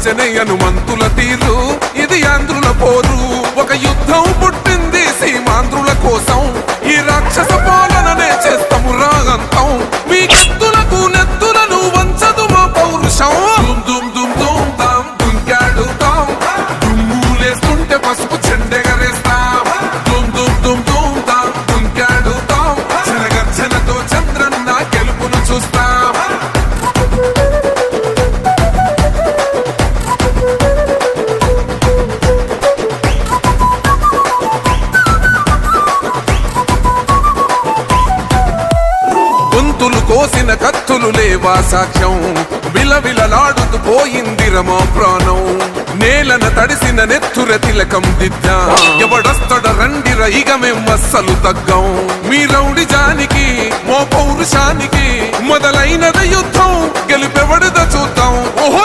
వెచ్చనే హనుమంతుల తీరు. ఇది ఆంధ్రుల పోరు. ఒక యుద్ధం కోసిన కత్తులు లేవా సాక్ష్యం? విలవిలలాడుతూ పోయింది రమా ప్రాణం. నేలన తడిసిన నెత్తుర తిలకం దిద్దా. ఎవడొస్తడ రండిర ఇక మేమస్సలు తగ్గం. మీ రౌడి జానికి మో పౌరుషానికి మొదలైనద యుద్ధం. గెలుపెవడద చూద్దాం. ఓహో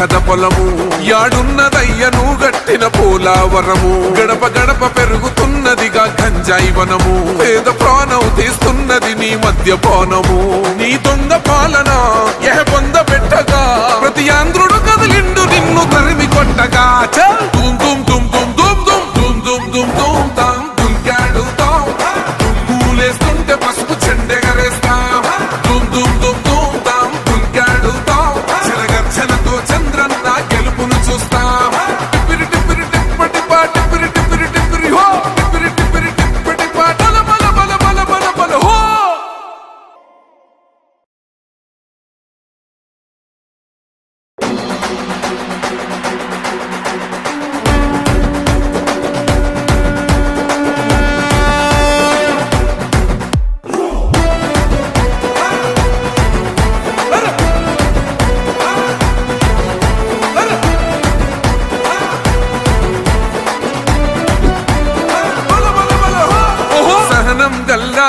కథ పొలము. యాడున్నదయ్యను గట్టిన పోలావరము. గడప గడప పెరుగుతున్నదిగా గంజాయి వనము. పేద ప్రాణం తీస్తున్నది నీ మధ్య పానము నీ దొంగ పాలన ఎహ పొంద